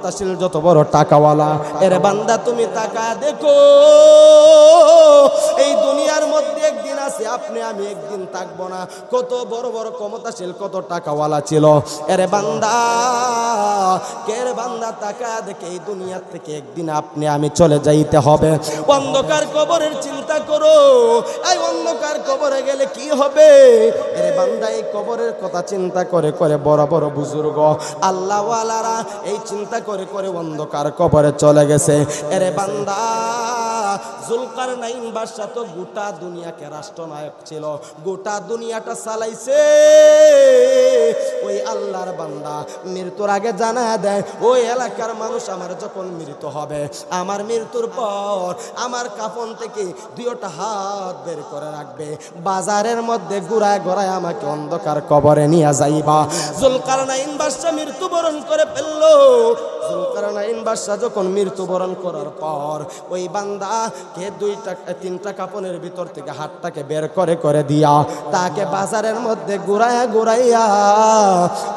ক্ষমতাশীল যত বড় টাকাওয়ালা, এর বান্দা তুমি টাকা দেখো। এই দুনিয়ার মধ্যে একদিন আছে, আপনি আমি একদিন থাকব না। কত বড় বড় ক্ষমতাশীল, কত টাকাওয়ালা ছিল। এর বান্দা কের বান্দা টাকা দেখে এই দুনিয়ার থেকে একদিন আপনি আমি চলে যাইতে হবে। অন্ধকার কবরের চিন্তা করো। এই অন্ধকার কবরে গেলে কি হবে? এর বান্দা, এই কবরের কথা চিন্তা করে করে বড় বড় বুজুর্গ, আল্লাহওয়ালারা এই চিন্তা করে করে অন্ধকার কবরে চলে গেছে। এরে বান্দা জুলকার নাইন বাদশা তো গোটা দুনিয়াকে রাষ্ট্রনায়ক ছিল। গোটা দুনিয়াটা চালাইছে। ওই আল্লাহর বান্দা, মৃত্যুর আগে জানা দেয়, ওই এলাকার মানুষ আমার যখন মৃত্যু হবে, আমার মৃত্যুর পর আমার কাফন থেকে দুইটা হাত বের করে রাখবে। বাজারের মধ্যে ঘুরায় ঘোরায় আমাকে অন্ধকার কবরে নিয়ে যাইবা। জুলকার নাইন বাদশা মৃত্যুবরণ করে ফেলল। জুলকার নাইন বাদশা যখন মৃত্যুবরণ করার পর, ওই বান্দা কে দুইটা, তিনটা কাপনের ভিতর থেকে হাতটাকে বের করে করে দিয়া তাকে বাজারের মধ্যে ঘুরাইয়া ঘুরাইয়া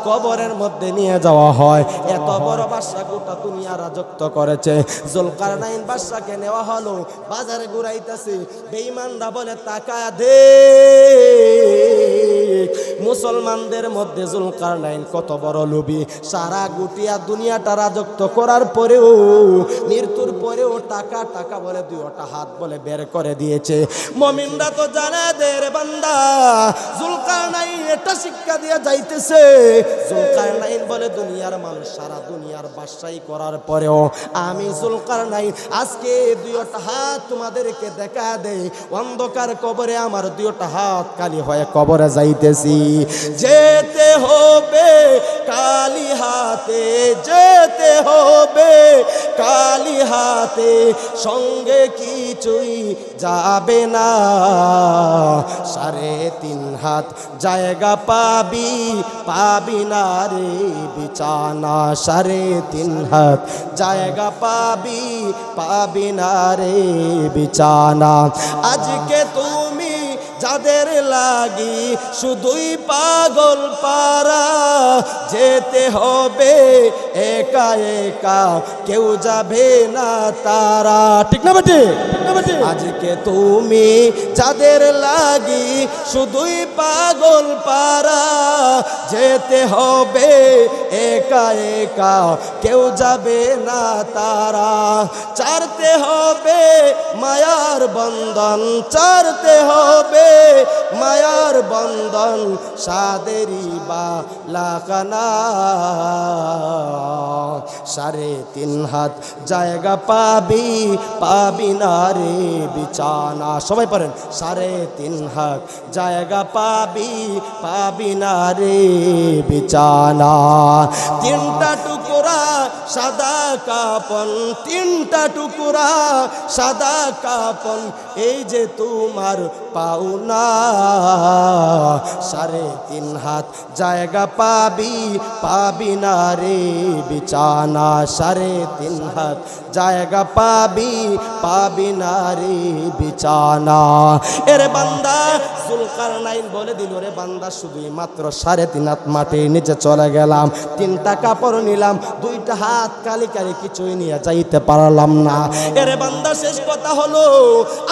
কবরের মধ্যে নিয়ে যাওয়া হয়। এত বড় বাদশা গোটা দুনিয়া রাজত্ব করেছে। জুলকার নাইন বাদশাকে নেওয়া হলো। বাজারে ঘুরাইতেছে। বেঈমানরা বলে টাকা দে মুসলমানদের মধ্যে জুলকার নাইন কত বড় লোভী। সারা গুটিয়া দুনিয়াটা রাজত্ব করার পরেও, মৃত্যুর পরেও টাকা টাকা বলে দুইটা হাত বলে বের করে দিয়েছে। মমিনরা তো জানা দে রে বান্দা। জুলকার নাইন এটা শিক্ষা দিয়ে যাইতেছে। জুলকার নাইন বলে, দুনিয়ার মানুষ, সারা দুনিয়ার বাসাই করার পরেও আমি জুলকার নাইন আজকে দুইটা হাত তোমাদেরকে দেখা দেয় অন্ধকার কবরে আমার দুইটা হাত কালি হয়ে কবরে যাইতেছি। যেতে হবে কালি হাতে যেতে হবে, কালি হাতে সঙ্গে কিছুই যাবে না। সাড়ে তিন হাত জায়গা পাবি পাবি না রে বিছানা। সাড়ে তিন হাত জায়গা পাবি পাবি না রে বিছানা। আজকে তুমি যাদের লাগি শুধুই পাগল পারা যেতে হবে একা একা, কেউ যাবে না তারা। ঠিক না বেটে? আজকে তুমি যাদের লাগি শুধুই পাগল পারা যেতে হবে, একা একা কেউ যাবে না তারা। চারতে হবে মায়ার বন্ধন, চারতে হবে মায়ার বন্ধন, সাদেরি বা লাখানা সাড়ে তিন হাত জায়গা পাবি পাবি না রে বিছানা। সবাই পারেন সাড়ে তিন হাত জায়গা পাবি পাবি না রে বিছানা। তিনটা টুকরা সাদা কাপন, তিনটা টুকরা সাদা কাপন, এই যে তোমার পাওনা। সাড়ে তিন হাত জায়গা পাবি পাবি না রে বিছানা। সাড়ে তিন হাত জায়গা পাবি পাবি না রে বিছানা। এর বান্দা জুলকার নাইন বলে দিল, রে বান্দা, শুধুই মাত্র সাড়ে তিন হাত মাটির নিচে চলে গেলাম। তিনটা কাপড় নিলাম দুইটা হাত কালি কালি কিছুই নিয়ে যাইতে পারলাম না। এর বান্দা শেষ কথা হলো,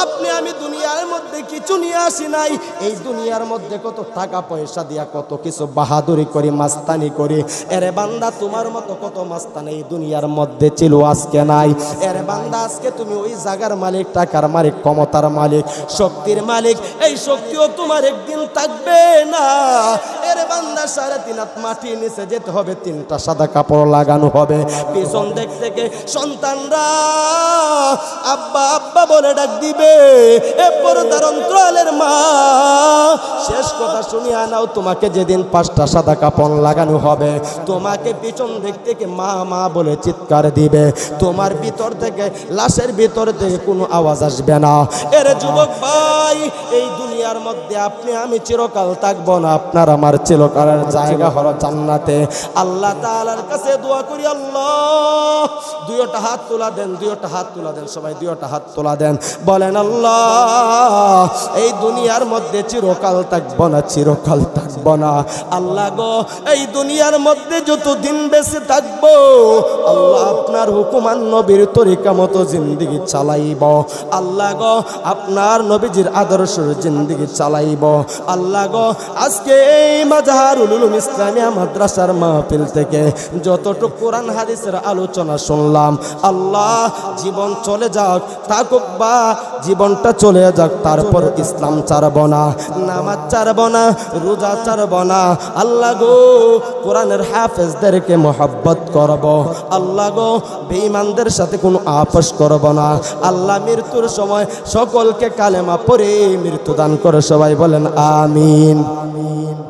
আপনি আমি দুনিয়ার মধ্যে কিছু নিয়ে আসি নাই। এই দুনিয়ার মধ্যে কত টাকা পয়সা দিয়া কত কিছু বাহাদুরি করি, মাস্তানি করি। এরে বান্দা তোমার মতো কত মাস্তানি এই দুনিয়ার মধ্যে ছিল আজকে নাই। এরে বান্দা আজকে তুমি ওই জায়গার মালিক, টাকার মালিক, ক্ষমতার মালিক, শক্তির মালিক। এই শক্তিও তোমার একদিন থাকবে না। এরে বান্দা সাড়ে তিন হাত মাটির নিচে যেতে হবে, তিনটা সাদা কাপড় লাগানো হবে। পিছন দিক থেকে সন্তানরা আব্বা আব্বা বলে ডাক দিবে। এ পর্দার অন্তরালের মা, শেষ কথা শুনিয়া নাও, তোমাকে যেদিন পাঁচটা সাদা কাপড় লাগানো হবে, তোমাকে পিছন দিক থেকে মা মা বলে চিৎকার দিবে। তোমার ভিতর থেকে, লাশের ভিতর থেকে কোনো আওয়াজ আসবে না। এর যুবক ভাই, এই দুনিয়ার মধ্যে আপনি, আমি চিরকাল থাকব না। আপনার আমার চিরকালের জায়গা হলো জান্নাতে। আল্লাহ তাআলার কাছে দোয়া করি আল্লাহ দুইটা হাত তোলা দেন, দুইটা হাত তোলা দেন, সবাই দুইটা হাত তোলা দেন। বলেন, আল্লাহ, এই দুনিয়ার মধ্যে চিরকাল থাকব না, চিরকাল থাকব না। আল্লাহ গো, এই দুনিয়ার মধ্যে যত দিন বেঁচে থাকব, আল্লাহ আপনার হুকুমান নবীর তরিকা মতো জিন্দিগি চালাইব। আল্লাহ গো, আপনার নবীজির আদর্শের জিন্দিগি চালাইব। আল্লাহ গো, আজকে এই মাজাহারুল ইসলামিয়া মাদ্রাসার মাহফিল থেকে যতটুকু কোরআন হাদিসের আলোচনা শুনলাম। আল্লাহ, জীবন চলে যাক, থাকুক বা জীবনটা চলে যাক, তারপর ইসলাম ছাড়ব না, নামাজ ছাড়ব না, রোজা ছাড়ব না। আল্লাহ গো, কোরআনের হাফেজদেরকে মোহাব্বত করব। আল্লাহ গো, বেঈমানদের সাথে কোনো আপোষ করব না। আল্লাহ মৃত্যুর সময় সকলকে কালেমা পরে মৃত্যু দান করে সবাই বলেন, আমিন।